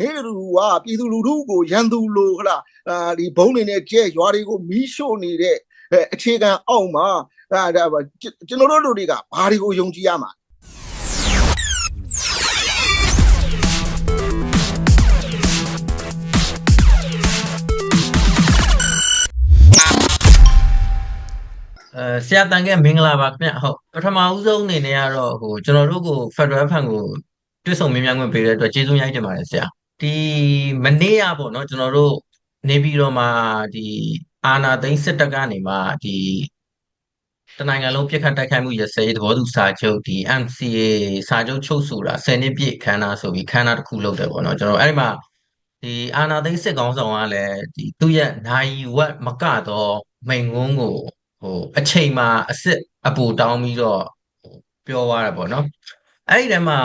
နေလူကပြည်သူလူထုကိုရန်သူလိုဟလာအာဒီဘုံနေနဲ့ကျဲရွာတွေကိုမီးရှို့နေတဲ့အဲအခြေခံအောက်မှာဒါဒါကျွန်တော်တို့လူတွေကဘာတွေကိုယုံကြည်ရမှာအဲဆရာတန်ခဲ့မင်္ဂလာပါခင်ဗျဟုတ်ပထမဦးဆုံးအနေနဲ့ကတော့ဟိုကျွန်တော်တို့ကို Federal Fund ကိုတွေ့ဆုံမြင်မြန်ခွင့်ပေးတဲ့အတွက်ကျေးဇူးရိုက်တင်ပါတယ်ဆရာ ဒီမနေ့ကပေါ့နော်ကျွန်တော်တို့နေပြည်တော်မှာဒီအာနာသိန်းစစ်တပ်ကနေမှဒီတနိုင်ငံလုံးပြစ်ခတ်တိုက်ခိုက်မှုရစဲရေးသဘောတူစာချုပ်ဒီ MCA စာချုပ်ချုပ်ဆိုတာ10နှစ်ပြည့်ခမ်းနားဆိုပြီးခမ်းနားတစ်ခုလုပ်တယ်ပေါ့နော်ကျွန်တော်အဲ့ဒီမှာဒီအာနာသိန်းစစ်ကောင်းဆောင်ကလည်းဒီသူ့ရဲ့နိုင်ဝက်မကတော့မိန်ငုံးကိုဟိုအချိန်မှာအစ်စ်အပူတောင်းပြီးတော့ဟိုပြောသွားတယ်ပေါ့နော်အဲ့ဒီတည်းမှာ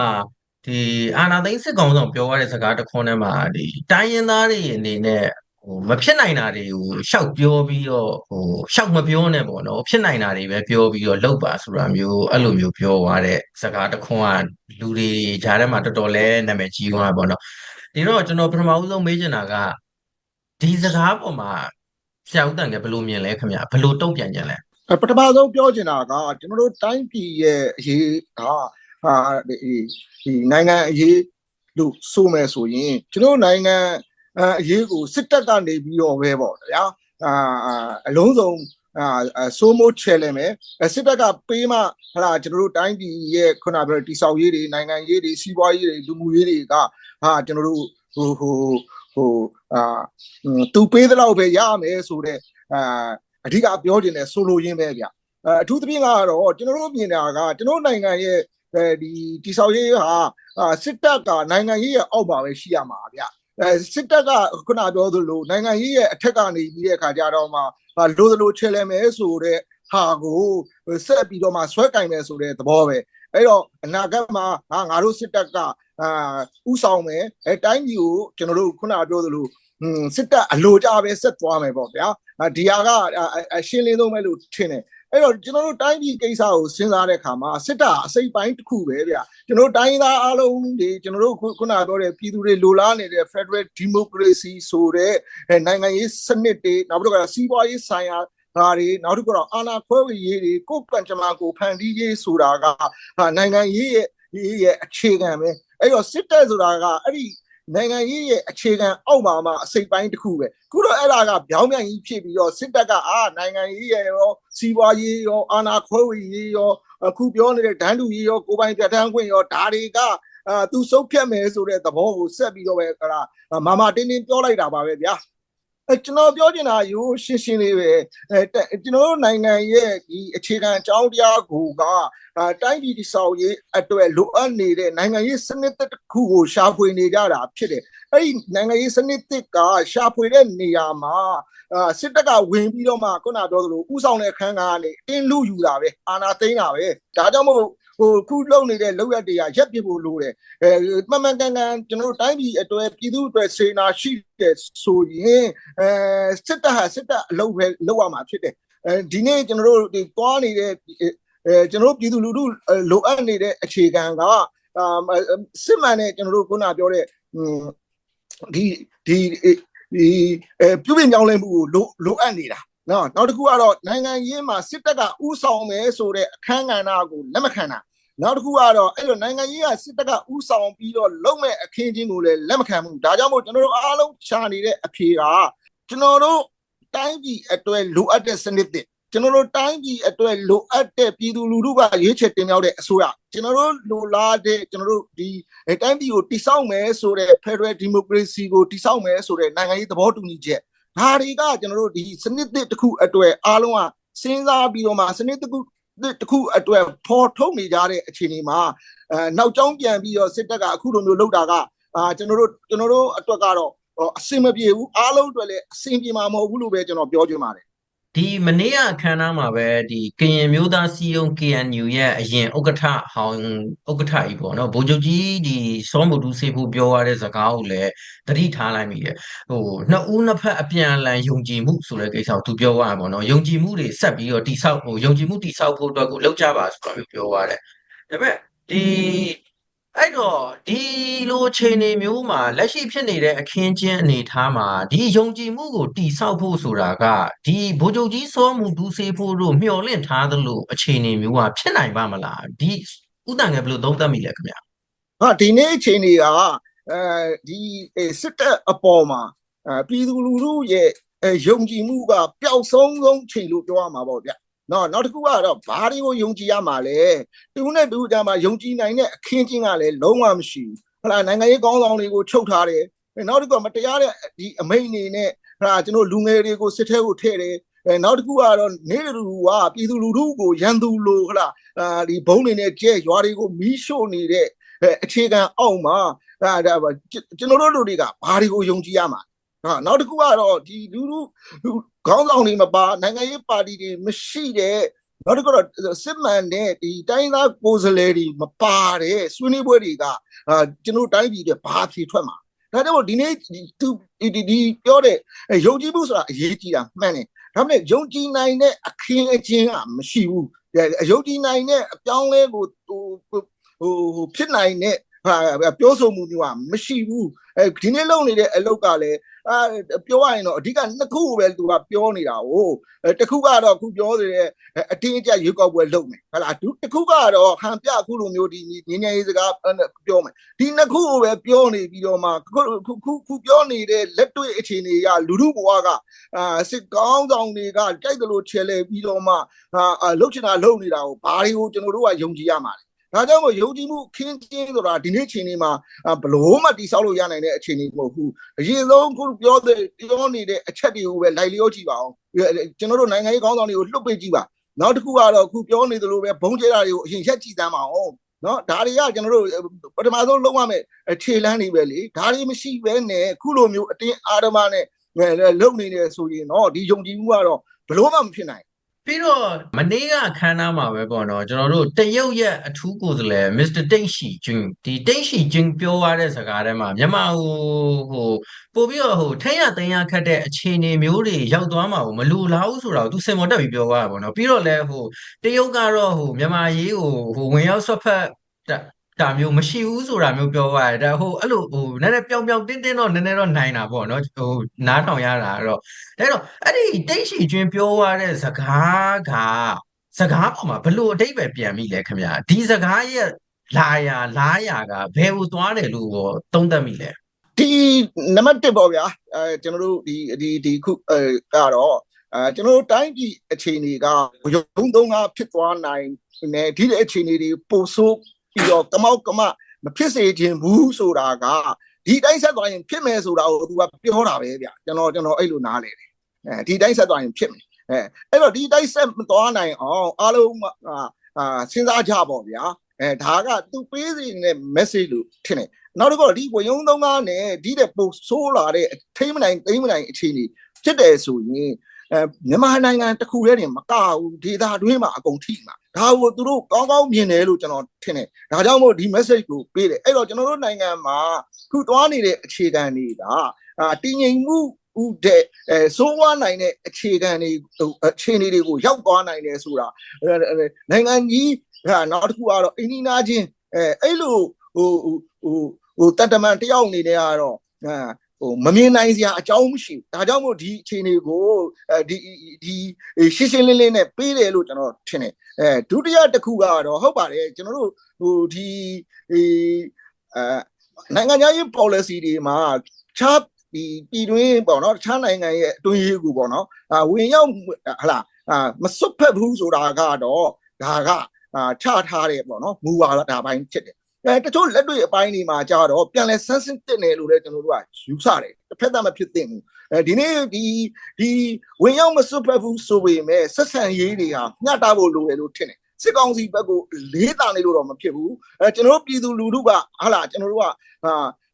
ဒီအာနာသိန်းစစ်ကောင်ဆောင်ပြောသွားတဲ့စကားတစ်ခွန်းထဲမှာဒီတိုင်းရင်းသားတွေအနေနဲ့ဟိုမဖြစ်နိုင်တာတွေကိုရှောက်ပြောပြီးတော့ဟိုရှောက်မပြောနဲ့ပေါ့နော်ဖြစ်နိုင်တာတွေပဲပြောပြီးတော့လုပ်ပါဆိုတာမျိုးအဲ့လိုမျိုးပြောသွားတဲ့စကားတစ်ခွန်းကလူတွေကြားထဲမှာတော်တော်လဲနာမည်ကြီးသွားတာပေါ့နော်ဒီတော့ကျွန်တော်ပထမဦးဆုံးမေးချင်တာကဒီစကားပေါ်မှာဆရာဦးတန်ကဘယ်လိုမြင်လဲခင်ဗျဘယ်လိုတုံ့ပြန်ကြလဲအဲပထမဆုံးပြောချင်တာကကျွန်တော်တို့တိုင်းပြည်ရဲ့အရေးက ဟာဒီဒီနိုင်ငံအရေးလို့ဆိုမယ်ဆိုရင်ကျွန်တော်တို့နိုင်ငံအအရေးကိုစစ်တပ်ကနေပြီးတော့ပဲပေါ့ဗျာအာအလုံးစုံအာစိုးမိုးချဲလဲမယ်စစ်တပ်ကပေးမှဟာကျွန်တော်တို့တိုင်းပြည်ရဲ့ခုနပြောတိဆောက်ရေးတွေနိုင်ငံရေးတွေစီးပွားရေးတွေလူမှုရေးတွေကဟာကျွန်တော်တို့ဟိုဟိုဟိုအာသူပေးတဲ့လောက်ပဲရမယ်ဆိုတော့အာအဓိကပြောချင်တယ်ဆိုလိုရင်းပဲဗျအဲအထူးသဖြင့်ကတော့ကျွန်တော်တို့မြင်တာကကျွန်တော်နိုင်ငံရဲ့ အဲဒီတိဆောက်ရေးဟာစစ်တပ်ကနိုင်ငံရေးရဲ့အောက်မှာပဲရှိရမှာဗျအဲစစ်တပ်ကခုနပြောသလိုနိုင်ငံရေးရဲ့အထက်ကနေပြီးတဲ့အခါကျတော့မှလိုသလိုချဲလဲမယ်ဆိုတဲ့ဟာကိုဆက်ပြီးတော့မှဆွဲကင်မယ်ဆိုတဲ့သဘောပဲအဲ့တော့အနာဂတ်မှာဟာငါတို့စစ်တပ်ကအာဥဆောင်မယ်အဲတိုင်းပြည်ကိုကျွန်တော်တို့ခုနပြောသလိုอืมစစ်တပ်အလိုကြပဲဆက်သွားမယ်ပေါ့ဗျာဒီဟာကအရှင်းလင်းဆုံးပဲလို့ထင်တယ် အဲ့တော့ကျွန်တော်တို့တိုင်းပြည်ကိစ္စကိုစဉ်းစားတဲ့အခါမှာစစ်တပ်အစိပ်ပိုင်းတစ်ခုပဲဗျကျွန်တော်တို့တိုင်းသားအားလုံးတွေကျွန်တော်တို့ခုနပြောတဲ့ပြည်သူတွေလိုလားနေတဲ့ Federal Democracy ဆိုတဲ့နိုင်ငံရေးစနစ်တွေနောက်ပြီးတော့စီးပွားရေးဆိုင်ရာဒါတွေနောက်တစ်ခုတော့အာဏာခွဲဝေရေးတွေကိုကံကြမ္မာကိုဖန်တီးရေးဆိုတာကနိုင်ငံရေးရဲ့ရဲ့အခြေခံပဲအဲ့တော့စစ်တပ်ဆိုတာကအဲ့ဒီ နိုင်ငံရေးရဲ့အခြေခံအောက်မှာမှအစိပ်ပိုင်းတစ်ခုပဲခုတော့အဲ့ဒါကပြောင်းပြန်ကြီးဖြစ်ပြီးတော့စစ်တပ်ကအာနိုင်ငံရေးရဲ့ရောစီးပွားရေးရောအာဏာခွဲဝေရေးရောအခုပြောနေတဲ့ဒန်းတူရေးရောကိုပိုင်ပြဋ္ဌာန်းခွင့်ရောဒါတွေကအာသူစုပ်ဖြတ်မယ်ဆိုတဲ့သဘောကိုဆက်ပြီးတော့ပဲဟလာမာမာတင်းတင်းပြောလိုက်တာပါပဲဗျာ အဲကျွန်တော်ပြောချင်တာရိုးရှင်းရှင်းလေးပဲအဲကျွန်တော်တို့နိုင်ငံရဲ့ဒီအခြေခံအကြောင်းတရားကိုကတိုင်းပြည်တည်ဆောက်ရေးအတွက်လိုအပ်နေတဲ့နိုင်ငံရေးစနစ်တစ်ခုကိုရှာဖွေနေကြတာဖြစ်တယ်အဲ့ဒီနိုင်ငံရေးစနစ်တစ်ကရှာဖွေတဲ့နေရာမှာအာစစ်တပ်ကဝင်ပြီးတော့မှခုနပြောသလိုဥဆောင်တဲ့ခန်းကားကနေတင်းလူယူတာပဲအာနာသိမ်းတာပဲဒါကြောင့်မို့ ဟိုခုလုံနေတဲ့လောက်ရတရားရက်ပြဖို့လိုတယ်အဲမှန်မှန်ကန်ကန်ကျွန်တော်တို့တိုင်းပြည်အတွက်ပြည်သူအတွက်စေနာရှိတယ်ဆိုရင်အဲစစ်တပ်ဟာစစ်တပ်အလုပ်ပဲလုပ်ရမှာဖြစ်တယ်အဲဒီနေ့ကျွန်တော်တို့ဒီတွားနေတဲ့အဲကျွန်တော်တို့ပြည်သူလူထုလိုအပ်နေတဲ့အခြေခံကအာစစ်မှန်တဲ့ကျွန်တော်တို့ခုနပြောတဲ့ဒီဒီဒီအဲပြုပြင်ပြောင်းလဲမှုကိုလိုလိုအပ်နေတာနော်နောက်တစ်ခုကတော့နိုင်ငံရေးမှာစစ်တပ်ကဥဆောင်မယ်ဆိုတဲ့အခမ်းကဏ္ဍကိုလက်မခံတာ နောက်တစ်ခုကတော့အဲ့လိုနိုင်ငံရေးကစစ်တပ်ကဥဆောင်ပြီးတော့လုံးမဲ့အခင်းချင်းကိုလည်းလက်မခံဘူးဒါကြောင့်မို့ကျွန်တော်တို့အားလုံးရှာနေတဲ့အဖြေကကျွန်တော်တို့တိုင်းပြည်အတွက်လိုအပ်တဲ့စနစ်တစ်ကျွန်တော်တို့တိုင်းပြည်အတွက်လိုအပ်တဲ့ပြည်သူလူထုကရွေးချယ်တင်မြှောက်တဲ့အစိုးရကျွန်တော်တို့လိုလားတဲ့ကျွန်တော်တို့ဒီတိုင်းပြည်ကိုတိစောက်မယ်ဆိုတဲ့ Federal Democracy ကိုတိစောက်မယ်ဆိုတဲ့နိုင်ငံရေးသဘောတူညီချက်ဒါတွေကကျွန်တော်တို့ဒီစနစ်တစ်ခုအတွက်အားလုံးကစဉ်းစားပြီးတော့မှစနစ်တစ်ခု တစ်ခုအတွက်ပေါ်ထုတ်နေကြတဲ့အခြေအနေမှာအဲနောက်ကျောင်းပြန်ပြီးတော့စစ်တပ်ကအခုလိုမျိုးလုပ်တာကအာကျွန်တော်တို့ကျွန်တော်တို့အတွက်ကတော့အဆင်မပြေဘူးအားလုံးအတွက်လည်းအဆင်ပြေမှာမဟုတ်ဘူးလို့ပဲကျွန်တော်ပြောချင်ပါတယ် ဒီမနေ့ကအခမ်းအနားမှာပဲဒီကရင်မျိုးသားစီယုံ KNU ရဲ့အရင်ဥက္ကဋ္ဌဟောင်းဥက္ကဋ္ဌကြီးပေါ့နော်ဗိုလ်ချုပ်ကြီးဒီစောမတူစေဖို့ပြောရတဲ့စကားကိုလည်းသတိထားလိုက်မိတယ်ဟိုနှစ်ဦးနှစ်ဖက်အပြန်အလှန်ယုံကြည်မှုဆိုတဲ့ကိစ္စကိုသူပြောရတာပေါ့နော်ယုံကြည်မှုတွေဆက်ပြီးတော့တိဆောက်ဟိုယုံကြည်မှုတိဆောက်ဖို့အတွက်ကိုလောက်ကြပါဆိုတာမျိုးပြောရတယ်ဒါပေမဲ့ဒီ အဲ့တော့ဒီလိုအခြေအနေမျိုးမှာလက်ရှိဖြစ်နေတဲ့အခင်းကျင်းအနေအထားမှာဒီယုံကြည်မှုကိုတိဆောက်ဖို့ဆိုတာကဒီဗိုလ်ချုပ်ကြီးစောမှုဒူးစေးဖို့တို့မျှော်လင့်ထားသလိုအခြေအနေမျိုးကဖြစ်နိုင်ပါမလားဒီဥတန်ငယ်ဘယ်လိုသုံးသပ်မိလဲခင်ဗျာဟာဒီနေ့အချိန်တွေကအဲဒီစစ်တပ်အပေါ်မှာအဲပြည်သူလူထုရဲ့အဲယုံကြည်မှုကပျောက်ဆုံးဆုံးချိန်လို့ပြောရမှာပေါ့ဗျ နော်နောက်တစ်ခုကတော့ဘာတွေကိုယုံကြည်ရမှာလဲသူနဲ့သူကြမှာယုံကြည်နိုင်တဲ့အခင်းချင်းကလည်းလုံးဝမရှိဘူးဟလာနိုင်ငံရေးကောင်းဆောင်တွေကိုချုပ်ထားတယ်နောက်တစ်ခုကမတရားတဲ့ဒီအမိန်နေနဲ့ဟလာကျွန်တော်လူငယ်တွေကိုစစ်ထဲကိုထည့်တယ်အဲနောက်တစ်ခုကတော့နေလူကပြည်သူလူထုကိုရန်သူလိုဟလာအာဒီဘုံနေနဲ့ကျဲရွာတွေကိုမီးရှို့နေတဲ့အဲအခြေခံအောက်မှာဒါဒါကျွန်တော်တို့လူတွေကဘာတွေကိုယုံကြည်ရမှာ ဟာနောက်တစ်ခုကတော့ဒီလူလူခေါင်းဆောင်တွေမပါနိုင်ငံရေးပါတီတွေမရှိတဲ့နောက်တစ်ခုတော့စစ်မှန်တဲ့ဒီတိုင်းသားကိုယ်စားလှယ်တွေမပါတဲ့ဆွေးနွေးပွဲတွေကအာကျွန်တော်တိုင်းပြည်တွေဘာဖြေထွက်မှာဒါကြောင့်ဒီနေ့သူဒီဒီပြောတဲ့ယုံကြည်မှုဆိုတာအရေးကြီးတာမှန်တယ်ဒါပေမဲ့ယုံကြည်နိုင်တဲ့အခင်းအကျင်းကမရှိဘူးယုံကြည်နိုင်တဲ့အပြောင်းလဲကိုဟိုဟိုဖြစ်နိုင်တဲ့ဟာပြောဆိုမှုမျိုးကမရှိဘူးအဲဒီနေ့လုပ်နေတဲ့အလုပ်ကလည်း အာပြောရရင်တော့အဓိကနှစ်ခုပဲသူကပြောနေတာ哦တခုကတော့ခုပြောနေတဲ့အတင်းအကျပ်ရွေးကောက်ပွဲလုပ်မယ်ဟုတ်လားတခုကတော့ဟန်ပြအခုလိုမျိုးဒီငញ្ញရေးစကားပြောမယ်ဒီနှစ်ခုကိုပဲပြောနေပြီးတော့မှခုခုခုပြောနေတဲ့လက်တွေ့အခြေအနေကလူမှုဘဝကအာစစ်ကောင်းဆောင်တွေကကြိုက်တယ်လို့ချဲလဲပြီးတော့မှအာလှုပ်ချင်တာလှုပ်နေတာကိုဘာတွေကိုကျွန်တော်တို့ကယုံကြည်ရမှာလဲ ဒါကြောင့်မို့ယုံကြည်မှုခင်းကျင်းဆိုတာဒီနေ့ချိန်လေးမှာဘလို့မှတိဆောက်လို့ရနိုင်တဲ့အခြေအနေမဟုတ်ဘူးအရင်ဆုံးခုပြောတဲ့ပြောနေတဲ့အချက်တွေကိုပဲလိုက်လျောကြည့်ပါအောင်ကျွန်တော်တို့နိုင်ငံရေးခေါင်းဆောင်တွေကိုလှုပ်ပေးကြည့်ပါနောက်တစ်ခုကတော့ခုပြောနေသလိုပဲဘုံကျဲတာတွေကိုအရင်ရက်ကြည့်သမ်းပါအောင်နော်ဒါတွေကကျွန်တော်တို့ပထမဆုံးလုံးဝမဲ့အခြေလန်းနေပဲလေဒါတွေမရှိဘဲနဲ့ခုလိုမျိုးအတင်းအာရမနဲ့လုံနေနေဆိုရင်တော့ဒီယုံကြည်မှုကတော့ဘလို့မှမဖြစ်နိုင် ပြီးတော့မနေ့ကအခမ်းအနားမှာပဲပေါ့နော်ကျွန်တော်တို့တရုတ်ရဲ့အထူးကိုယ်စားလှယ်မစ္စတာတိန့်ရှီဂျွန်းဒီတိန့်ရှီဂျွန်းပြောရတဲ့စကားထဲမှာမြန်မာဟိုဟိုပို့ပြီးတော့ဟိုထိရသိမ်းရခတ်တဲ့အခြေအနေမျိုးတွေရောက်သွားမှာကိုမလူလားဘူးဆိုတော့သူစင်မော်တက်ပြီးပြောသွားတာပေါ့နော်ပြီးတော့လဲဟိုတရုတ်ကတော့ဟိုမြန်မာရေးကိုဟိုဝင်ရောက်ဆွတ်ဖက် တာမျိုးမရှိဘူးဆိုတာမျိုးပြောရတယ်ဒါဟိုအဲ့လိုဟိုနည်းနည်းပျောင်ပျောင်တင်းတင်းတော့နည်းနည်းတော့နိုင်တာပေါ့နော်ဟိုနားထောင်ရတာတော့ဒါတော့အဲ့ဒီတိတ်ရှိကျွင်းပြောရတဲ့စကားကစကားပေါ်မှာဘလို့အတိတ်ပဲပြန်ပြီလဲခင်ဗျာဒီစကားရဲ့လာရလာရကဘယ်ကိုသွားတယ်လို့သုံးသပ်မိလဲဒီနံပါတ်1ပေါ့ဗျာအဲကျွန်တော်တို့ဒီဒီဒီခုအဲကတော့အဲကျွန်တော်တို့တိုင်းပြည်အခြေအနေကရုံသုံးကဖြစ်သွားနိုင်နေဒီအခြေအနေတွေပိုဆိုး ပြီးတော့ကမောက်ကမမဖြစ်စေခြင်းဘူးဆိုတာကဒီတိုင်းဆက်သွားရင်ဖြစ်မယ်ဆိုတာကိုသူကပြောတာပဲဗျကျွန်တော်ကျွန်တော်အဲ့လိုနားလေတယ်အဲဒီတိုင်းဆက်သွားရင်ဖြစ်မယ်အဲအဲ့တော့ဒီတိုင်းဆက်မသွားနိုင်အောင်အားလုံးအာစဉ်းစားကြပါဗျာအဲဒါကသူပေးစီတဲ့ message လို့ထင်တယ်နောက်တစ်ခုဒီဝယုံသုံးကားနဲ့ဒီတဲ့ပို့ဆိုးလာတဲ့ထိမ့်မနိုင်သိမ့်မနိုင်အခြေအနေဖြစ်တယ်ဆိုရင်အဲမြန်မာနိုင်ငံတခုတည်းတင်မကဘူးဒေသတွင်းမှာအကုန်ထိမှာ ဒါကိုသူတို့ကောင်းကောင်းမြင်တယ်လို့ကျွန်တော်ထင်တယ်ဒါကြောင့်မို့ဒီ message ကိုပေးတယ်အဲ့တော့ကျွန်တော်တို့နိုင်ငံမှာခုသွားနေတဲ့အခြေခံတွေကအာတည်ငြိမ်မှုဥတဲ့အဲစိုးဝါနိုင်တဲ့အခြေခံတွေအခြေအနေတွေကိုရောက်သွားနိုင်တယ်ဆိုတာနိုင်ငံကြီးကနောက်တစ်ခုကတော့အင်းနီနာချင်းအဲအဲ့လိုဟိုဟိုဟိုတတမန်တယောက်အနေနဲ့ကတော့အာ ဟိုမမြင်နိုင်စရာအကြောင်းမရှိဘူးဒါကြောင့်မို့ဒီအခြေအနေကိုအဲဒီဒီရှင်းရှင်းလင်းလင်းနဲ့ပေးတယ်လို့ကျွန်တော်ထင်တယ်အဲဒုတိယတစ်ခုကတော့ဟုတ်ပါတယ်ကျွန်တော်တို့ဟိုဒီအဲနိုင်ငံရေး policy တွေမှာခြားဒီပြည်တွင်းပေါ့နော်တခြားနိုင်ငံရဲ့အတွင်းရေးကူပေါ့နော်အာဝင်ရောက်ဟလာအာမစွတ်ဖက်ဘူးဆိုတာကတော့ဒါကအာချထားတယ်ပေါ့နော်မူဝါဒဒါပိုင်းဖြစ်တယ် အဲတချို့လက်တွေ့အပိုင်းတွေမှာကြတော့ပြန်လဲဆန်းစစ်တင်တယ်လို့လည်းကျွန်တော်တို့ကယူဆတယ်တစ်ဖက်သားမဖြစ်သင့်ဘူးအဲဒီနေ့ဒီဒီဝင်ရောက်မစွတ်ဖက်ဘူးဆိုပေမဲ့ဆက်ဆံရေးတွေဟာမျှတဖို့လိုတယ်လို့ထင်တယ်စစ်ကောင်စီဘက်ကိုလေးတာနေလို့တော့မဖြစ်ဘူးအဲကျွန်တော်တို့ပြည်သူလူထုကဟာလာကျွန်တော်တို့ကအာ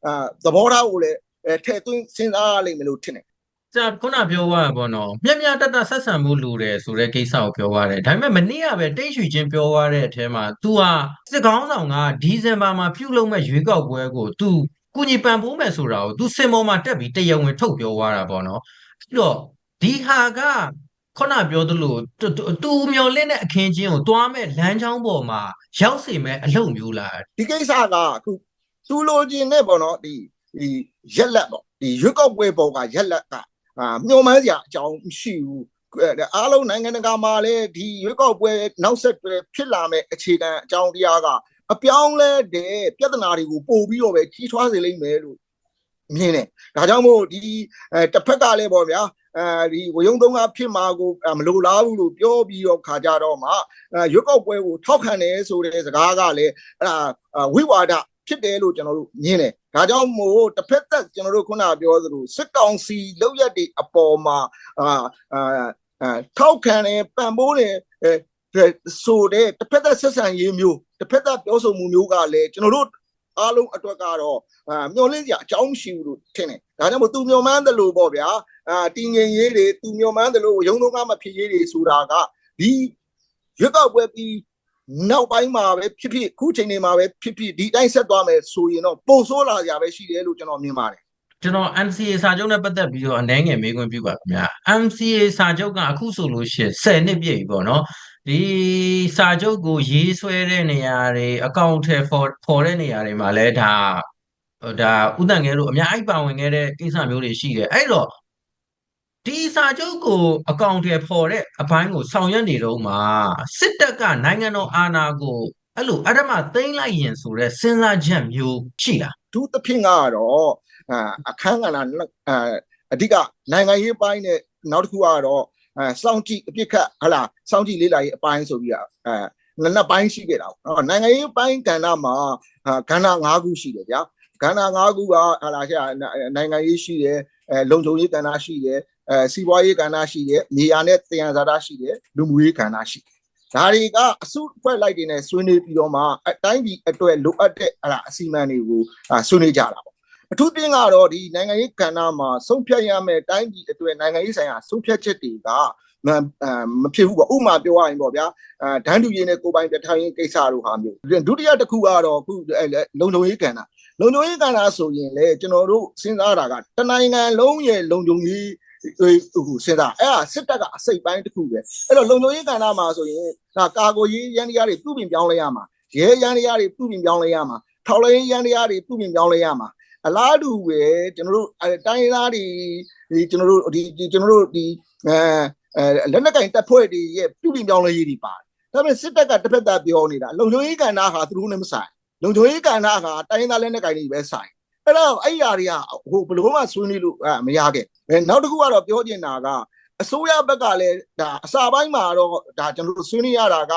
အာသဘောထားကိုလည်းအဲထည့်သွင်းစဉ်းစားရလိမ့်မယ်လို့ထင်တယ် ဆရာခုနပြောသွားတာပေါ့နော်မြက်မြတ်တတဆက်ဆံမှုလိုတယ်ဆိုတဲ့ကိစ္စကိုပြောသွားတယ်ဒါပေမဲ့မနေ့ကပဲတိတ်ရွှေချင်းပြောသွားတဲ့အထဲမှာ तू ဟာစစ်ကောင်းဆောင်ကဒီဇင်ဘာမှာပြုလုပ်မဲ့ရွေးကောက်ပွဲကို तू ကုညီပံ့ပိုးမယ်ဆိုတာကို तू စင်ပေါ်မှာတက်ပြီးတရားဝင်ထုတ်ပြောသွားတာပေါ့နော်အဲ့တော့ဒီဟာက ခုနပြောသလိုတူတူတူမျော်လင့်တဲ့အခင်းချင်းကိုတွားမဲ့လမ်းကြောင်းပေါ်မှာရောက်စေမဲ့အလုပ်မျိုးလား ဒီကိစ္စကအခုသူလိုချင်တဲ့ပေါ့နော်ဒီဒီရက်လက်ပေါ့ဒီရွက်ကောက်ပွဲပေါ်ကရက်လက်ကအာ မျောမှန်းစရာအကြောင်းမရှိဘူးအဲအားလုံးနိုင်ငံတကာမှာလည်းဒီရွက်ကောက်ပွဲနောက်ဆက်တွဲဖြစ်လာမဲ့အခြေခံအကြောင်းတရားကအပြောင်းလဲတဲ့ပြဿနာတွေကိုပို့ပြီးတော့ပဲကြီးထွားစေလိမ့်မယ်လို့မြင်တယ်ဒါကြောင့်မို့ဒီအဲတစ်ဖက်ကလည်းပေါ့ဗျာအဲဒီဝယုံသုံးကဖြစ်မှာကိုမလိုလားဘူးလို့ပြောပြီးတော့ခါကြတော့မှအဲရွက်ကောက်ပွဲကိုထောက်ခံတယ်ဆိုတဲ့စကားကလည်းအဲ့ဒါဝိဝါဒ ဖြစ်တယ်လို့ကျွန်တော်တို့မြင်တယ်ဒါကြောင့်မို့တစ်ဖက်သက်ကျွန်တော်တို့ခုနပြောသလိုစစ်ကောင်စီလောက်ရက်တွေအပေါ်မှာအာအာထောက်ခံတယ်ပံ့ပိုးတယ်အဲဆိုတဲ့တစ်ဖက်သက်ဆက်ဆံရေးမျိုးတစ်ဖက်သက်ပြောဆိုမှုမျိုးကလည်းကျွန်တော်တို့အားလုံးအတွက်ကတော့အာမျောလင့်စရာအကြောင်းရှိဘူးလို့ထင်တယ်ဒါကြောင့်မို့သူမျောမှန်းတယ်လို့ပေါ့ဗျာအာတည်ငြိမ်ရေးတွေသူမျောမှန်းတယ်လို့ရုံလုံးကမဖြစ်ရေးတွေဆိုတာကဒီရွက်ကောက်ပွဲပြီး နောက်ပိုင်းမှာပဲဖြစ်ဖြစ်ခုချိန်နေမှာပဲဖြစ်ဖြစ်ဒီတိုင်းဆက်သွားမယ်ဆိုရင်တော့ပုံဆိုးလာကြပဲရှိတယ်လို့ကျွန်တော်မြင်ပါတယ်ကျွန်တော် MCA စာချုပ်နဲ့ပတ်သက်ပြီးတော့အနှဲငယ်မေးခွန်းပြုပါခင်ဗျာ MCA စာချုပ်ကအခုဆိုလို့ရှိရင်10နှစ်ပြည့်ပြီပေါ့နော်ဒီစာချုပ်ကိုရေးဆွဲတဲ့နေရာတွေအကောင့်ထဲပေါ်ပေါ်တဲ့နေရာတွေမှာလဲဒါဒါဥတန်ငယ်တို့အများကြီးပါဝင်ခဲ့တဲ့ကိစ္စမျိုးတွေရှိတယ်အဲ့တော့ ဒီစာချုပ်ကိုအကောင့်ထဲပေါ်တဲ့အပိုင်းကိုဆောင်ရွက်နေတော့မှစစ်တပ်ကနိုင်ငံတော်အာဏာကိုအဲ့လိုအဓမ္မသိမ်းလိုက်ရင်ဆိုတဲ့စဉ်းစားချက်မျိုးရှိလားဒုသဖြင့်ကတော့အာအခန်းကဏ္ဍအာအဓိကနိုင်ငံရေးပိုင်းနဲ့နောက်တစ်ခုကတော့အဲစောင့်ကြည့်အပြစ်ခတ်ဟလာစောင့်ကြည့်လေးလာရေးအပိုင်းဆိုပြီးတော့အဲနှစ်ပိုင်းရှိခဲ့တာပေါ့နော်နိုင်ငံရေးပိုင်းကဏ္ဍမှာကဏ္ဍ၅ခုရှိတယ်ဗျာကဏ္ဍ၅ခုကဟလာရှာနိုင်ငံရေးရှိတယ်အဲလုံခြုံရေးကဏ္ဍရှိတယ် အဲစီးပွားရေးကဏ္ဍရှိတယ်နေရာနဲ့တရားဇာတာရှိတယ်လူမှုရေးကဏ္ဍရှိတယ်ဒါတွေကအစုဖွဲ့လိုက်တွေနဲ့ဆွေးနွေးပြီးတော့မှအတိုင်းပြည်အတွက်လိုအပ်တဲ့ဟလာအစီအမံတွေကိုဆွေးနွေးကြတာပေါ့အထူးသဖြင့်ကတော့ဒီနိုင်ငံရေးကဏ္ဍမှာဆုံးဖြတ်ရမယ့်တိုင်းပြည်အတွက်နိုင်ငံရေးဆိုင်ရာဆုံးဖြတ်ချက်တွေကမမဖြစ်ဘူးပေါ့ဥမာပြောရရင်ပေါ့ဗျာအဲဒန်းတူရေးနဲ့ကိုပိုင်ပြထိုင်ရေးကိစ္စတို့ဟာမျိုးဒုတိယတစ်ခုကတော့ခုလုံခြုံရေးကဏ္ဍလုံခြုံရေးကဏ္ဍဆိုရင်လေကျွန်တော်တို့စဉ်းစားတာကတနိုင်ငံလုံးရဲ့လုံခြုံရေး ဟိုစဉ်းစားအဲ့ဒါစစ်တပ်ကအစိတ်ပိုင်းတစ်ခုပဲအဲ့တော့လုံခြုံရေးကဏ္ဍမှာဆိုရင်ဒါကာကိုရေးရန်တရားတွေပြုပြင်ပြောင်းလဲရမှာရဲရန်တရားတွေပြုပြင်ပြောင်းလဲရမှာထောက်လိုင်းရန်တရားတွေပြုပြင်ပြောင်းလဲရမှာအလားတူပဲကျွန်တော်တို့တိုင်းရင်းသားတွေဒီကျွန်တော်တို့ဒီကျွန်တော်တို့ဒီအဲအဲလက်နက်ကင်တပ်ဖွဲ့တွေရဲ့ပြုပြင်ပြောင်းလဲရေးတွေပါတယ်ဒါပေမဲ့စစ်တပ်ကတစ်ဖက်သားပြောနေတာလုံခြုံရေးကဏ္ဍဟာသူတို့နဲ့မဆိုင်လုံခြုံရေးကဏ္ဍဟာတိုင်းရင်းသားလက်နက်ကင်တွေပဲဆိုင် အဲ့တော့အဲ့ຢာတွေကဟိုဘလို့မှဆွေးနွေးလို့မရခဲ့အဲနောက်တစ်ခုကတော့ပြောချင်တာကအစိုးရဘက်ကလည်းဒါအစာပိုင်းမှာတော့ဒါကျွန်တော်တို့ဆွေးနွေးရတာက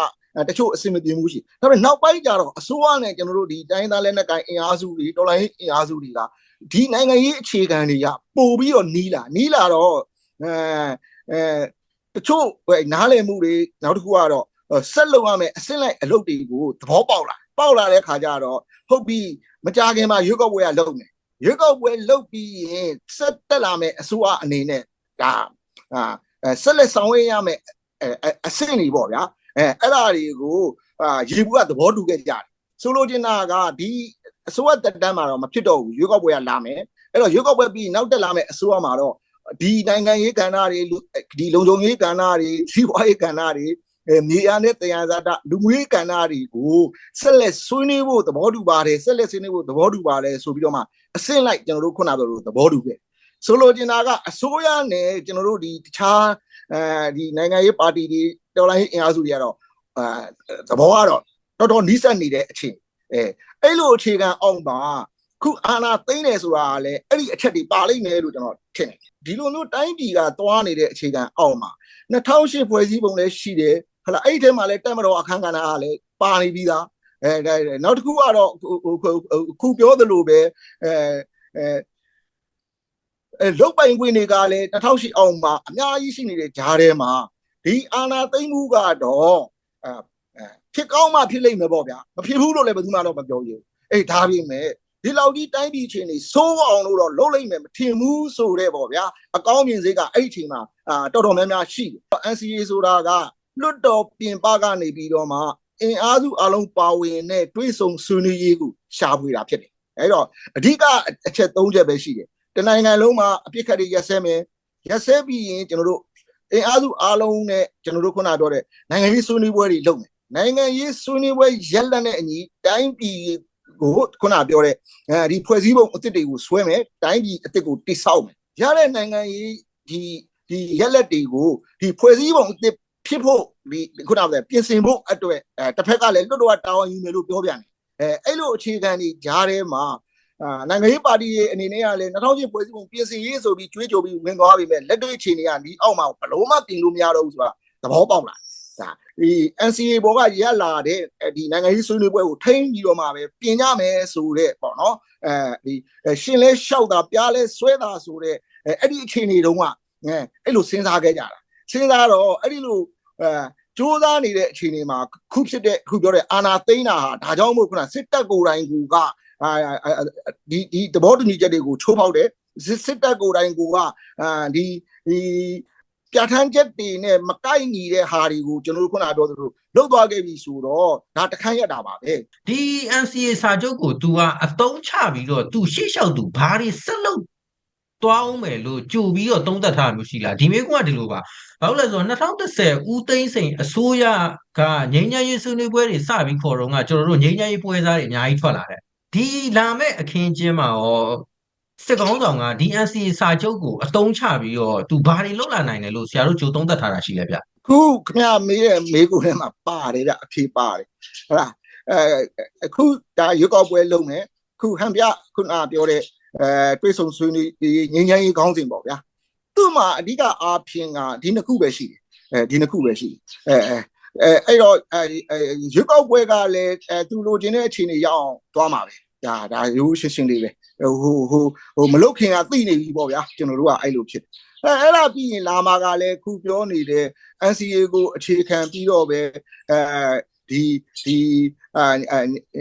တချို့အဆင်မပြေမှုရှိဒါပေမဲ့နောက်ပိုင်းကျတော့အစိုးရနဲ့ကျွန်တော်တို့ဒီတိုင်းသားလက်နက်ကိုင်အင်အားစုတွေတော်လိုင်းအင်အားစုတွေကဒီနိုင်ငံရေးအခြေခံတွေကပို့ပြီးတော့နီးလာနီးလာတော့အဲအဲတချို့နားလည်မှုတွေနောက်တစ်ခုကတော့ ဆက်လုပ်ရမယ်အစင်းလိုက်အလုပ်တွေကိုသဘောပေါက်လာပေါက်လာတဲ့ခါကျတော့ဟုတ်ပြီမကြခင်မှာရွေးကောက်ပွဲကလုပ်မယ်ရွေးကောက်ပွဲလုပ်ပြီးရင်ဆက်တက်လာမယ်အစိုးရအနေနဲ့ဒါအာဆက်လက်ဆောင်ရွက်ရမယ်အဆင့်တွေပေါ့ဗျာအဲအဲ့ဒါတွေကိုအာရေဘူးကသဘောတူခဲ့ကြတယ်ဆိုလိုချင်တာကဒီအစိုးရတက်တန်းမှာတော့မဖြစ်တော့ဘူးရွေးကောက်ပွဲကလာမယ်အဲ့တော့ရွေးကောက်ပွဲပြီးနောက်တက်လာမယ်အစိုးရမှာတော့ဒီနိုင်ငံရေးကဏ္ဍတွေဒီလုံခြုံရေးကဏ္ဍတွေစီးပွားရေးကဏ္ဍတွေအဲ မြေယာနဲ့တရားဇာတလူမျိုးရေးကဏ္ဍတွေကိုဆက်လက်ဆွေးနွေးဖို့သဘောတူပါတယ်ဆက်လက်ဆွေးနွေးဖို့သဘောတူပါတယ်ဆိုပြီးတော့မှအဆင့်လိုက်ကျွန်တော်တို့ခုနကပြောလို့သဘောတူခဲ့ဆိုလိုချင်တာကအစိုးရနဲ့ကျွန်တော်တို့ဒီတခြားအဲဒီနိုင်ငံရေးပါတီတွေတော်လိုင်းအင်အားစုတွေကတော့အာသဘောကတော့တော်တော်နီးစပ်နေတဲ့အခြေအဲအဲ့လိုအခြေခံအောင်ပါခုအာနာသိမ့်တယ်ဆိုတာကလည်းအဲ့ဒီအချက်တွေပါလိမ့်မယ်လို့ကျွန်တော်ထင်တယ်ဒီလိုမျိုးတိုင်းပြည်ကသွားနေတဲ့အခြေခံအောင်ပါ2008ဖွဲ့စည်းပုံလည်းရှိတယ် ဟလာအဲ့ဒီထဲမှာလည်းတက်မတော်အခန်းကဏ္ဍကလည်းပါနေပြီးသားအဲနောက်တစ်ခုကတော့ခုပြောသလိုပဲအဲအဲအဲလုတ်ပိုင်ခွင့်တွေကလည်း2008အောင်မှာအများကြီးရှိနေတဲ့ဂျားထဲမှာဒီအာနာသိမ့်မှုကတော့အဲဖြစ်ကောင်းမှဖြစ်လိမ့်မယ်ပေါ့ဗျာမဖြစ်ဘူးလို့လည်းဘယ်သူမှတော့မပြောဘူးအေးဒါပြင်မဲ့ဒီလောက်ကြီးတိုင်းပြည်ချင်းနေစိုးအောင်လို့တော့လုံးလိုက်မယ်မထင်ဘူးဆိုတဲ့ပေါ့ဗျာအကောင်းမြင်စေကအဲ့ဒီချိန်မှာအာတော်တော်များများရှိတယ် NCA ဆိုတာက လွတ်တော်ပြင်ပကနေပြီးတော့မှအင်အားစုအလုံးပါဝင်တဲ့တွေးဆုံဆွေးနွေးရေးကိုရှာဖွေတာဖြစ်တယ်အဲ့တော့အဓိကအချက်၃ချက်ပဲရှိတယ်တနိုင်ငံလုံးမှာအပြစ်ခတ်တွေရက်စဲမယ်ရက်စဲပြီးရင်ကျွန်တော်တို့အင်အားစုအားလုံးနဲ့ကျွန်တော်တို့ခုနပြောတဲ့နိုင်ငံရေးဆွေးနွေးပွဲတွေလုပ်မယ်နိုင်ငံရေးဆွေးနွေးပွဲရက်လက်နဲ့အညီတိုင်းပြည်ကိုခုနပြောတဲ့အဲဒီဖွဲ့စည်းပုံအစ်စ်တွေကိုဆွဲမယ်တိုင်းပြည်အစ်စ်ကိုတိဆောက်မယ်ရတဲ့နိုင်ငံရေးဒီဒီရက်လက်တွေကိုဒီဖွဲ့စည်းပုံအစ်စ် ဖြစ်ဖို့ဒီခုနကပြောပြင်ဆင်ဖို့အတွက်အဲတစ်ဖက်ကလည်းလွတ်တော်တာဝန်ယူမယ်လို့ပြောပြန်တယ်အဲအဲ့လိုအခြေခံကြီးဂျားထဲမှာအာနိုင်ငံရေးပါတီရဲ့အနေနဲ့ကလည်း2000ဖွဲ့စည်းပုံပြင်ဆင်ရေးဆိုပြီးကြွေးကြော်ပြီးဝင်သွားပြီမဲ့လက်တွေ့အခြေအနေကဒီအောက်မှာဘလို့မှပြင်လို့မရတော့ဘူးဆိုတာသဘောပေါက်လာဒါဒီ NCA ဘောကရက်လာတဲ့ဒီနိုင်ငံရေးဆွေးနွေးပွဲကိုထိန်းပြီးတော့မှပဲပြင်ကြမယ်ဆိုတဲ့ပေါ့နော်အဲဒီရှင်လဲလျှောက်တာပြားလဲဆွဲတာဆိုတဲ့အဲ့ဒီအခြေအနေတုန်းကအဲအဲ့လိုစဉ်းစားခဲ့ကြတာ စဉ်းစားတော့အဲ့ဒီလိုအဲစူးစမ်းနေတဲ့အခြေအနေမှာခုဖြစ်တဲ့ခုပြောတဲ့အာနာသိန်းတာဟာဒါကြောင့်မို့ခုနစစ်တပ်ကိုယ်တိုင်ကအာဒီဒီသဘောတူညီချက်တွေကိုချိုးဖောက်တယ်စစ်တပ်ကိုယ်တိုင်ကအာဒီဒီပြဋ္ဌာန်းချက်တွေနဲ့မကိုက်ညီတဲ့ဟာတွေကိုကျွန်တော်တို့ခုနပြောသလိုလုတ်သွားခဲ့ပြီဆိုတော့ဒါတခန့်ရတာပါပဲ ဒီ NCA စာချုပ်ကို तू ကအသုံးချပြီးတော့ तू ရှေ့လျှောက် तू ဘာတွေဆက်လုပ် သွားအောင်မယ်လို့ကြိုပြီးတော့သုံးသပ်ထားမျိုးရှိလားဒီမျိုးကဒီလိုပါဘာလို့လဲဆိုတော့2010ဦးသိန်းစိန်အစိုးရကငြိမ်းချမ်းရေးဆွေးနွေးပွဲတွေစပြီးခေါ်တော့ကကျွန်တော်တို့ငြိမ်းချမ်းရေးပွဲစားတွေအများကြီးထွက်လာတယ်ဒီလာမဲ့အခင်းကျင်းမှာရောစစ်ကောင်းဆောင်ကဒီ NCA စာချုပ်ကိုအသုံးချပြီးတော့သူဘာတွေလုပ်လာနိုင်တယ်လို့ဆရာတို့ကြိုသုံးသပ်ထားတာရှိလဲဗျခုခင်ဗျမေးတဲ့မေးခွန်းထဲမှာပါတယ်ဗျအဖြေပါတယ်ဟုတ်လားအဲအခုဒါရွက်ောက်ပွဲလုပ်မယ်ခုဟန်ပြခုနပြောတဲ့ အဲတွေးဆုံဆွေးနွေးငင်းငင်းရေးခေါင်းစဉ်ပေါ့ဗျာသူ့မှာအဓိကအားဖြင့်ကဒီနှစ်ခုပဲရှိတယ်အဲဒီနှစ်ခုပဲရှိတယ်အဲအဲအဲ့တော့အဲရွက်ောက်ပွဲကလည်းအဲသူလိုချင်တဲ့အခြေအနေရအောင်သွားမှာပဲဒါဒါရိုးရှင်းရှင်းလေးပဲဟိုဟိုဟိုမလုတ်ခင်ကသိနေပြီပေါ့ဗျာကျွန်တော်တို့ကအဲ့လိုဖြစ်တယ်အဲအဲ့ဒါပြီးရင်လာမာကလည်းခုပြောနေတဲ့ NCA ကိုအခြေခံပြီးတော့ပဲအဲဒီဒီအာ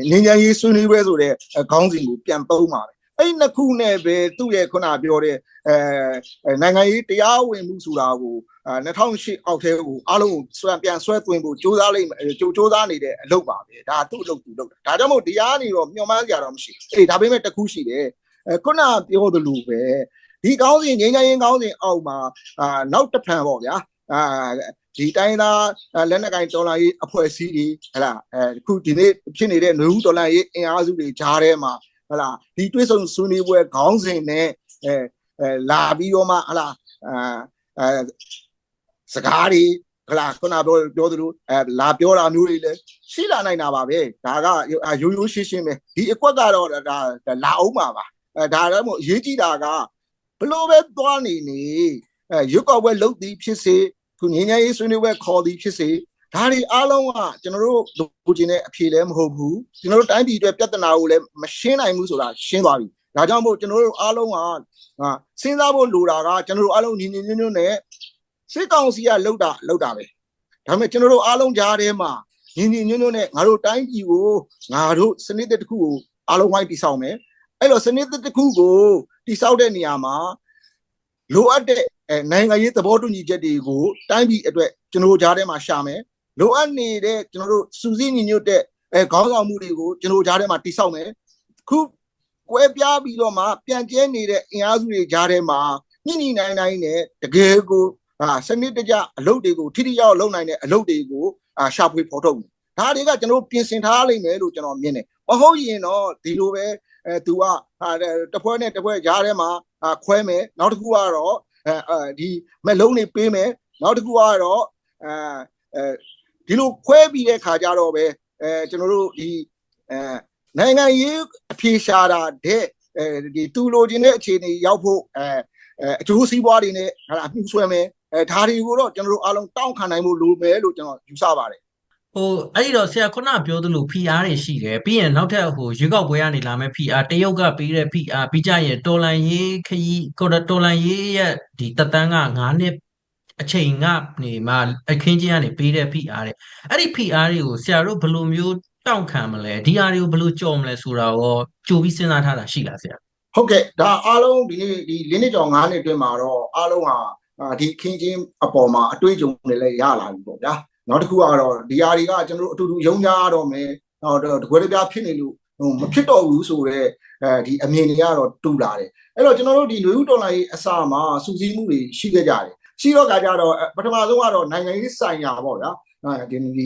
ငင်းငယ်ရေးဆွေးနွေးပွဲဆိုတဲ့ခေါင်းစဉ်ကိုပြန်ပုံးပါပဲ အဲ့နှစ်ခုနဲ့ပဲသူ့ရဲ့ခုနပြောတဲ့အဲနိုင်ငံရေးတရားဝင်မှုဆိုတာကို2008အောက်ထဲကိုအားလုံးကိုဆွဲပြန်ဆွဲသွင်းဖို့စ조사လိုက်မယ်ကြိုစ조사နေတဲ့အလုပ်ပါပဲဒါသူ့အလုပ်သူလုပ်တာဒါကြောင့်မို့တရားနေတော့မျှော်မှန်းကြတော့မရှိအေးဒါပေမဲ့တခုရှိတယ်အဲခုနပြောသလိုပဲဒီကောင်းစဉ်ငင်းငယ်ရင်ကောင်းစဉ်အောက်မှာအာနောက်တစ်ဖန်ပေါ့ဗျာအာဒီတိုင်းသားလက်နက်ကင်ဒေါ်လာရေးအဖွဲ့အစည်းတွေဟလာအဲခုဒီနေ့ဖြစ်နေတဲ့နှွေဦးဒေါ်လာရေးအင်အားစုတွေကြားထဲမှာ ဟလာဒီတွဲဆုံဆွေးနွေးပွဲခေါင်းစဉ်နဲ့အဲအဲလာပြီးတော့မှဟလာအာအဲစကားတွေဟလာခုနပြောပြောသလိုအဲလာပြောတာမျိုးတွေလည်းရှိလာနိုင်တာပါပဲဒါကရိုးရိုးရှင်းရှင်းပဲဒီအကွက်ကတော့ဒါလာအောင်ပါပါအဲဒါတော့မို့အရေးကြီးတာကဘလို့ပဲသွားနေနေအဲရုပ်ကောက်ပွဲလုတ်သည်ဖြစ်စေခုငင်းငယ်ရေးဆွေးနွေးပွဲခေါ်သည်ဖြစ်စေ ဒါတွေအားလုံးကကျွန်တော်တို့လိုချင်တဲ့အဖြေလည်းမဟုတ်ဘူးကျွန်တော်တို့တိုင်းပြည်အတွက်ပြဿနာကိုလည်းမရှင်းနိုင်ဘူးဆိုတာရှင်းသွားပြီဒါကြောင့်မို့ကျွန်တော်တို့အားလုံးကစဉ်းစားဖို့လိုတာကကျွန်တော်တို့အားလုံးညီညီညွတ်ညွတ်နဲ့စစ်ကောင်စီကလှုပ်တာလှုပ်တာပဲဒါပေမဲ့ကျွန်တော်တို့အားလုံးကြားထဲမှာညီညီညွတ်ညွတ်နဲ့ငါတို့တိုင်းပြည်ကိုငါတို့စနစ်တစ်ခုကိုအားလုံးဝိုင်းတည်ဆောက်မယ်အဲ့တော့စနစ်တစ်ခုကိုတည်ဆောက်တဲ့နေရာမှာလိုအပ်တဲ့နိုင်ငံရေးသဘောတူညီချက်တွေကိုတိုင်းပြည်အတွက်ကျွန်တော်တို့ကြားထဲမှာရှာမယ် လိုအပ်နေတဲ့ကျွန်တော်တို့စူးစီးညီညွတ်တဲ့အဲခေါင်းဆောင်မှုတွေကိုကျွန်တော်တို့ကြားထဲမှာတိဆောက်မယ်ခုကွဲပြားပြီးတော့မှပြန်ကျဲနေတဲ့အင်အားစုတွေကြားထဲမှာညှိညှိနိုင်နိုင်နဲ့တကယ်ကိုအာစနစ်တကျအလုပ်တွေကိုထိထိရောက်လုပ်နိုင်တဲ့အလုပ်တွေကိုအာရှာဖွေဖော်ထုတ်မယ်ဒါတွေကကျွန်တော်ပြင်ဆင်ထားလိမ့်မယ်လို့ကျွန်တော်မြင်တယ်မဟုတ်ရင်တော့ဒီလိုပဲအဲသူကတပွဲနဲ့တပွဲကြားထဲမှာခွဲမယ်နောက်တစ်ခုကတော့အဲဒီမလုံးတွေပေးမယ်နောက်တစ်ခုကတော့အဲ ဒီလိုခွဲပြီးတဲ့ခါကျတော့ပဲအဲကျွန်တော်တို့ဒီအဲနိုင်ငံရေးအဖြေရှာတာတဲ့အဲဒီသူလိုချင်တဲ့အခြေအနေရောက်ဖို့အဲအကျိုးစီးပွားတွေနဲ့ဟာအမှုဆွဲမယ်အဲဒါတွေကိုတော့ကျွန်တော်တို့အားလုံးတောင်းခံနိုင်ဖို့လိုမယ်လို့ကျွန်တော်ယူဆပါတယ်ဟိုအဲ့ဒီတော့ဆရာခုနပြောသလို PR တွေရှိတယ်ပြီးရင်နောက်ထပ်ဟိုရွေးကောက်ပွဲကနေလာမဲ့ PR တရုတ်ကပေးတဲ့ PR ပြီးကြရင်တော်လန်ရေးခရီးကိုတော်လန်ရေးရဲ့ဒီတက်တန်းက9နှစ် အချိန်ကနေမှအခင်းချင်းကနေပေးတဲ့ PR တွေအဲ့ဒီ PR တွေကိုဆရာတို့ဘယ်လိုမျိုးတောင့်ခံမလဲဒီအားတွေကိုဘယ်လိုကြော်မလဲဆိုတာရောကြိုပြီးစဉ်းစားထားတာရှိလားဆရာဟုတ်ကဲ့ဒါအားလုံးဒီနေ့ဒီလင်းနှစ်ကျော်9နှစ်အတွင်းမှာတော့အားလုံးဟာဒီခင်းချင်းအပေါ်မှာအတွေ့အကြုံတွေလည်းရလာပြီပေါ့ဗျာနောက်တစ်ခုကတော့ဒီဟာတွေကကျွန်တော်တို့အတူတူယုံကြရတော့မယ်တော့တကွဲတပြားဖြစ်နေလို့ဟိုမဖြစ်တော့ဘူးဆိုတော့အဲဒီအမြင်တွေကတော့တူလာတယ်အဲ့တော့ကျွန်တော်တို့ဒီလူဦးဒေါ်လာရေးအစာမှာစူးစီးမှုတွေရှိခဲ့ကြတယ် ရှိတော့ကကြတော့ပထမဆုံးကတော့နိုင်ငံရေးဆိုင်ရာပေါ့ဗျာအဲဒီဒီ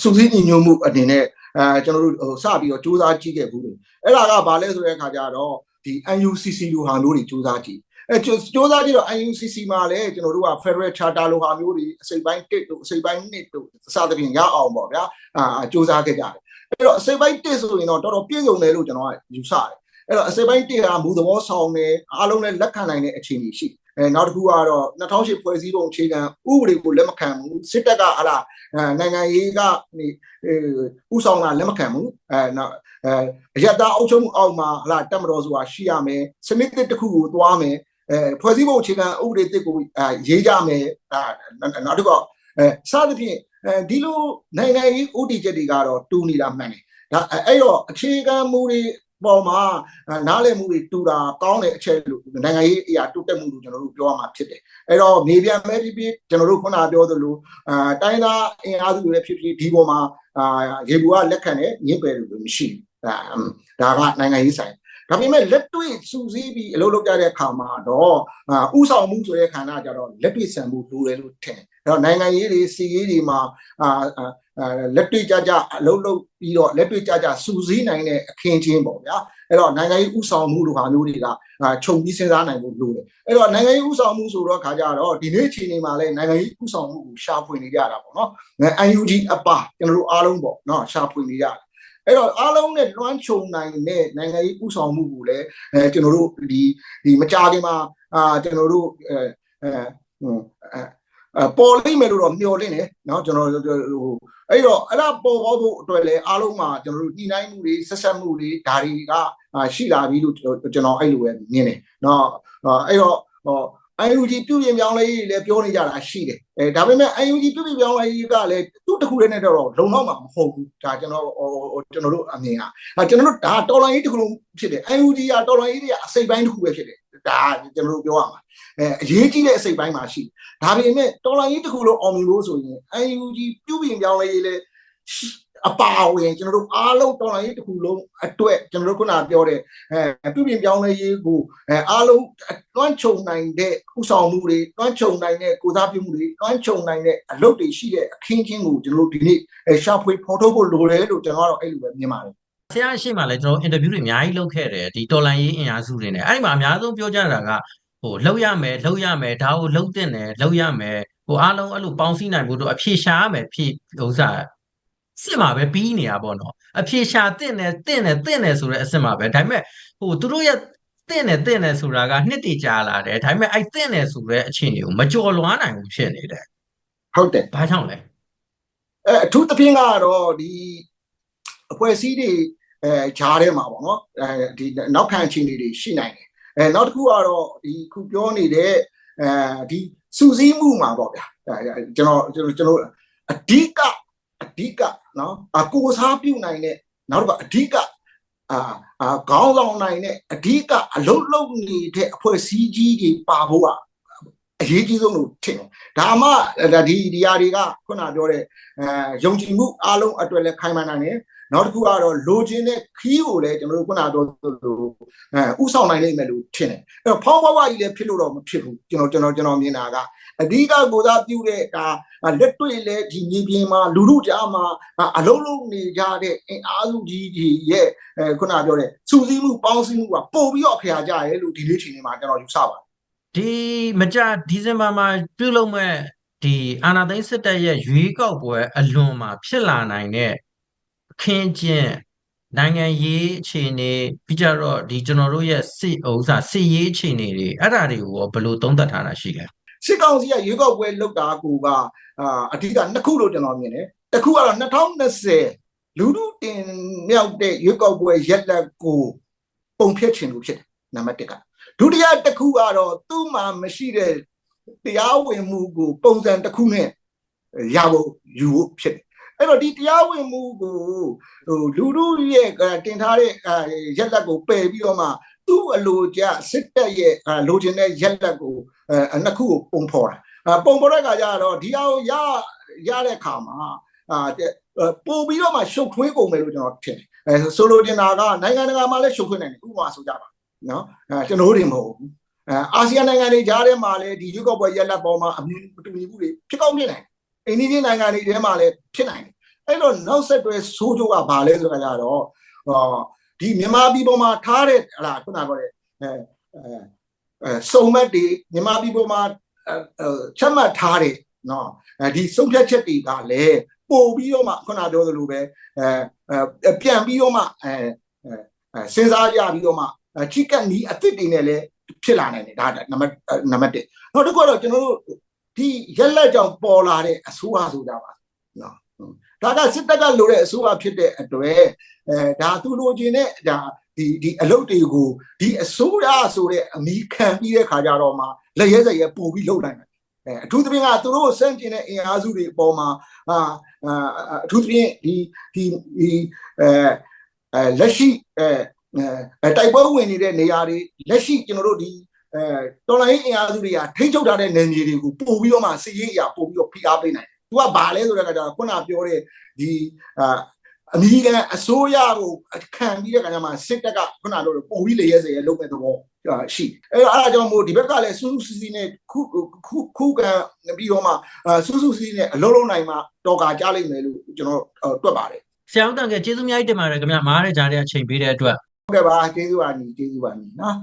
စုစည်းညီညွတ်မှုအနေနဲ့အဲကျွန်တော်တို့ဟိုစပြီးတော့စူးစမ်းကြည့်ခဲ့ဘူးလေအဲ့ဒါကဘာလဲဆိုတဲ့အခါကျတော့ဒီ UNCC လိုဟာမျိုးတွေစူးစမ်းကြည့်အဲစူးစမ်းကြည့်တော့ UNCC မှာလည်းကျွန်တော်တို့က Federal Charter လိုဟာမျိုးတွေအစိပ်ပိုင်း1တို့အစိပ်ပိုင်း2တို့စသဖြင့်ရအောင်ပေါ့ဗျာအာစူးစမ်းခဲ့ကြတယ်အဲ့တော့အစိပ်ပိုင်း1ဆိုရင်တော့တော်တော်ပြည့်စုံတယ်လို့ကျွန်တော်ကယူဆတယ်အဲ့တော့အစိပ်ပိုင်း1ကမူသဘောဆောင်တယ်အားလုံးလည်းလက်ခံနိုင်တဲ့အခြေအနေရှိ အဲနောက်တစ်ခုကတော့2008ဖွဲ့စည်းပုံအခြေခံဥပဒေကိုလက်မခံဘူးစစ်တပ်ကဟာလားနိုင်ငံရေးကနေဥဆောင်တာလက်မခံဘူးအဲနောက်အဲရတအုပ်ချုပ်မှုအောက်မှာဟာလားတက်မတော်ဆိုတာရှိရမယ်စနစ်တစ်ခုကိုသွားမယ်အဲဖွဲ့စည်းပုံအခြေခံဥပဒေတစ်ကိုရေးကြမယ်အဲနောက်တစ်ခုအဲစသဖြင့်အဲဒီလိုနိုင်ငံရေးဥတီချက်တွေကတော့တူနေတာမှန်တယ်ဒါအဲ့တော့အခြေခံမူတွေ ပေါ်မှာနားလည်မှုတွေတူတာကောင်းတဲ့အချက်လို့နိုင်ငံရေးအရာတိုးတက်မှုလို့ကျွန်တော်တို့ပြောရမှာဖြစ်တယ်အဲ့တော့နေပြန်မဲဖြစ်ဖြစ်ကျွန်တော်တို့ခုနပြောသလိုအာတိုင်းသားအင်အားစုတွေဖြစ်ဖြစ်ဒီပေါ်မှာအာရေဘူးကလက်ခံတဲ့ညစ်ပယ်လို့မရှိဘူးဒါဒါကနိုင်ငံရေးဆိုင်ဒါပေမဲ့လက်တွေ့စူးစီးပြီးအလုပ်လုပ်ကြတဲ့အခါမှာတော့ဥဆောင်မှုဆိုတဲ့ခန္ဓာကြတော့လက်တွေ့ဆန်မှုလိုတယ်လို့ထင်တယ်အဲ့တော့နိုင်ငံရေးတွေစီရေးတွေမှာအာ လက်တွေ့ကြကြအလုပ်လုပ်ပြီးတော့လက်တွေ့ကြကြစူးစီးနိုင်တဲ့အခင်းချင်းပေါ့ဗျာအဲ့တော့နိုင်ငံရေးဥဆောင်မှုလိုဟာမျိုးတွေကခြုံပြီးစဉ်းစားနိုင်ဖို့လိုတယ်အဲ့တော့နိုင်ငံရေးဥဆောင်မှုဆိုတော့ခါကြတော့ဒီနေ့အချိန်မှာလည်းနိုင်ငံရေးဥဆောင်မှုကိုရှာဖွေနေကြတာပေါ့နော် UNG အပါကျွန်တော်တို့အားလုံးပေါ့နော်ရှာဖွေနေကြတာအဲ့တော့အားလုံးနဲ့လွှမ်းခြုံနိုင်တဲ့နိုင်ငံရေးဥဆောင်မှုကိုလည်းအဲကျွန်တော်တို့ဒီဒီမကြခင်မှာအာကျွန်တော်တို့အဲအဲ ပေါ်လိမ့်မယ်လို့တော့မျှော်လင့်တယ်เนาะကျွန်တော်ဟိုအဲ့တော့အဲ့ဒါပေါ်ပေါက်ဖို့အတွက်လည်းအားလုံးမှာကျွန်တော်တို့ညှိနှိုင်းမှုတွေဆက်ဆက်မှုတွေဒါတွေကရှိလာပြီလို့ကျွန်တော်အဲ့လိုပဲမြင်တယ်เนาะအဲ့တော့ဟော IUG ပြုပြင်ပြောင်းလဲရေးလည်းပြောနေကြတာရှိတယ်အဲဒါပေမဲ့ IUG ပြုပြင်ပြောင်းလဲရေးကလည်းသူ့တခုတည်းနဲ့တော့လုံလောက်မှာမဟုတ်ဘူးဒါကျွန်တော်ကျွန်တော်တို့အမြင်ဟာကျွန်တော်တို့ဒါတော်လိုင်းရေးတခုလုံးဖြစ်တယ် IUG ကတော်လိုင်းရေးတွေကအစိပ်ပိုင်းတစ်ခုပဲဖြစ်တယ်ဒါကျွန်တော်တို့ပြောရမှာအဲအရေးကြီးတဲ့အစိပ်ပိုင်းမှာရှိ ဒါပေမဲ့တော်လိုင်းရေးတစ်ခုလုံးအောင်မြင်လို့ဆိုရင် IUG ပြုပြင်ပြောင်းလဲရေးလည်းအပါဝင်ကျွန်တော်တို့အားလုံးတော်လိုင်းရေးတစ်ခုလုံးအတွက်ကျွန်တော်တို့ခုနပြောတဲ့အဲပြုပြင်ပြောင်းလဲရေးကိုအဲအားလုံးတွန်းချုံနိုင်တဲ့ဥဆောင်မှုတွေတွန်းချုံနိုင်တဲ့ကိုစားပြုမှုတွေတွန်းချုံနိုင်တဲ့အလုပ်တွေရှိတဲ့အခင်းချင်းကိုကျွန်တော်တို့ဒီနေ့ရှာဖွေဖော်ထုတ်ဖို့လိုတယ်လို့ကျွန်တော်ကတော့အဲ့လိုပဲမြင်ပါတယ်ဆရာရှိမှလည်းကျွန်တော်အင်တာဗျူးတွေအများကြီးလုပ်ခဲ့တယ်ဒီတော်လန်ရေးအင်အားစုတွေနဲ့အဲ့ဒီမှာအများဆုံးပြောကြတာက ဟိုလှုပ်ရမယ်လှုပ်ရမယ်ဒါကိုလှုပ်တင်တယ်လှုပ်ရမယ်ဟိုအားလုံးအဲ့လိုပေါင်းစည်းနိုင်ဖို့တော့အဖြေရှာရမယ်ဖြည့်ဥစ္စာစစ်မှာပဲပြီးနေတာပေါ့နော်အဖြေရှာတင့်တယ်တင့်တယ်တင့်တယ်ဆိုတဲ့အစစ်မှာပဲဒါပေမဲ့ဟိုသူတို့ရဲ့တင့်တယ်တင့်တယ်ဆိုတာကနှစ်တည်ကြာလာတယ်ဒါပေမဲ့အဲ့တင့်တယ်ဆိုတဲ့အခြေအနေကိုမကြော်လွှားနိုင်ဘူးဖြစ်နေတယ်ဟုတ်တယ်ဘာကြောင့်လဲအဲအထူးသဖြင့်ကတော့ဒီအဖွဲ့အစည်းတွေအဲဂျားထဲမှာပေါ့နော်အဲဒီနောက်ခံအခြေအနေတွေရှိနိုင်တယ် အဲနောက်တစ်ခုကတော့ဒီခုပြောနေတဲ့အဲဒီစူးစီးမှုမှာပေါ့ဗျာကျွန်တော်ကျွန်တော်အဓိကအဓိကနော်အကိုစားပြုနိုင်တဲ့နောက်တစ်ခါအဓိကအာအာခေါင်းဆောင်နိုင်တဲ့အဓိကအလုံးလုံးနေတဲ့အဖွဲ့အစည်းကြီးတွေပါဖို့ကအရေးကြီးဆုံးလို့ထင်တယ်ဒါမှဒီဒီယာတွေကခုနပြောတဲ့အဲယုံကြည်မှုအလုံးအတွက်လည်းခိုင်မာနိုင်တယ် နောက်တစ်ခုကတော့လိုချင်တဲ့ခီးကိုလည်းကျွန်တော်တို့ခုနပြောလို့အဲဥဆောင်နိုင်နိုင်မယ်လို့ထင်တယ်အဲ့တော့ဖောင်းဘဝကြီးလည်းဖြစ်လို့တော့မဖြစ်ဘူးကျွန်တော်ကျွန်တော်ကျွန်တော်မြင်တာကအဓိကကိုသာပြုတဲ့ဒါလက်တွေ့လဲဒီမြေပြင်မှာလူလူကြားမှာအလုံးလုံးနေကြတဲ့အင်အားစုကြီးကြီးရဲ့အဲခုနပြောတဲ့စူးစီးမှုပေါင်းစည်းမှုကပို့ပြီးတော့ခရာကြရဲလို့ဒီနေ့ချိန်မှာကျွန်တော်ယူဆပါတယ်ဒီမကြဒီဇင်ဘာမှာပြုလုပ်မဲ့ဒီအာနာသိန်းစစ်တပ်ရဲ့ရွေးကောက်ပွဲအလွန်မှာဖြစ်လာနိုင်တဲ့ အခင်းကျင်းနိုင်ငံရေးအခြေအနေပြီးကြတော့ဒီကျွန်တော်တို့ရဲ့စစ်ဥစ္စာစစ်ရေးအခြေအနေတွေအဲ့ဒါတွေကိုဘယ်လိုသုံးသပ်ထားတာရှိလဲစစ်ကောင်စီကရွေးကောက်ပွဲလုပ်တာကိုကအာအဓိကနှစ်ခုလို့ကျွန်တော်မြင်တယ်တစ်ခုကတော့2020လူလူတင်မြောက်တဲ့ရွေးကောက်ပွဲရက်လက်ကိုပုံဖြတ်ခြင်းလို့ဖြစ်တယ်နံပါတ်1ကဒုတိယတစ်ခုကတော့သူ့မှာမရှိတဲ့တရားဝင်မှုကိုပုံစံတစ်ခုနဲ့ရဖို့ယူဖို့ဖြစ်တယ် အဲ့တော့ဒီတရားဝင်မှုကိုဟိုလူလူရဲ့တင်ထားတဲ့ရက်လက်ကိုပယ်ပြီးတော့မှသူ့အလိုကြစစ်တပ်ရဲ့လိုချင်တဲ့ရက်လက်ကိုအဲနှစ်ခုကိုပုံဖော်တာပုံဖော်တဲ့အခါကျတော့ဒီအောင်ရရတဲ့အခါမှာအာပို့ပြီးတော့မှရှုပ်ထွေးကုန်မယ်လို့ကျွန်တော်ထင်တယ်အဲဆိုလိုချင်တာကနိုင်ငံတကာမှာလည်းရှုပ်ထွေးနိုင်တယ်ဥပမာဆိုကြပါနော်အဲကျွန်တော်တို့တွေမဟုတ်ဘူးအဲအာဆီယံနိုင်ငံတွေကြားထဲမှာလည်းဒီရွေးကောက်ပွဲရက်လက်ပေါ်မှာအမြင်မတူညီမှုတွေဖြစ်ကောင်းဖြစ်နိုင်တယ် အိန္ဒိယနိုင်ငံတွေထဲမှာလည်းဖြစ်နိုင်တယ်အဲ့တော့နောက်ဆက်တွဲဆိုးကျိုးကဘာလဲဆိုတာကြတော့ဟောဒီမြန်မာပြည်ပေါ်မှာထားတဲ့ဟလာခုနကပြောတဲ့အဲအဲအဲစုံမက်တွေမြန်မာပြည်ပေါ်မှာအဲအဲချက်မှတ်ထားတဲ့နော်အဲဒီစုံဖြတ်ချက်တွေကလည်းပို့ပြီးတော့မှခုနပြောသလိုပဲအဲအဲပြန်ပြီးတော့မှအဲအဲစဉ်းစားရပြီးတော့မှချိကက်နီးအစ်စ်တွေနဲ့လည်းဖြစ်လာနိုင်တယ်ဒါနံပါတ်နံပါတ်1နောက်တစ်ခုကတော့ကျွန်တော်တို့ ဒီရက်လက်ကြောင့်ပေါ်လာတဲ့အဆိုးအဆိုးကြပါနော်ဒါကစစ်တပ်ကလိုတဲ့အဆိုးအဖြစ်တဲ့အတွက်အဲဒါသူလိုချင်တဲ့ဒါဒီဒီအလုပ်တွေကိုဒီအစိုးရဆိုတဲ့အမိခံပြီးတဲ့ခါကြတော့မှလက်ရဲစက်ရဲပူပြီးလှုပ်နိုင်တယ်အဲအထူးသဖြင့်ကသူတို့စန့်ကျင်တဲ့အင်အားစုတွေအပေါ်မှာအာအထူးသဖြင့်ဒီဒီဒီအဲအဲလက်ရှိအဲအဲတိုက်ပွဲဝင်နေတဲ့နေရာတွေလက်ရှိကျွန်တော်တို့ဒီ အဲတော်လိုင်းအင်အားစုတွေကထိန်းချုပ်ထားတဲ့နယ်မြေတွေကိုပို့ပြီးတော့မှစစ်ရေးအရာပို့ပြီးတော့ဖိအားပေးနိုင်တယ်။ तू ကဘာလဲဆိုတဲ့ကကြတော့ခုနပြောတဲ့ဒီအာအမေရိကန်အစိုးရကိုခံပြီးတဲ့ကကြမှာစစ်တပ်ကခုနလိုပို့ပြီးလေရဲစေရလုပ်မဲ့သဘောရှိအဲအဲ့ဒါကြောင့်မို့ဒီဘက်ကလည်းစူးစူးစီးစီးနဲ့ခုခုခုကန်ပြီးတော့မှစူးစူးစီးစီးနဲ့အလုံးလုံးနိုင်မှတော်ကာကြလိမ့်မယ်လို့ကျွန်တော်တွက်ပါတယ်ဆရာဦးတန်ကကျေးဇူးအများကြီးတင်ပါတယ်ခင်ဗျာမားရတဲ့ကြားတဲ့အချိန်ပေးတဲ့အတွက်ဟုတ်ကဲ့ပါကျေးဇူးပါညီကျေးဇူးပါညီနော်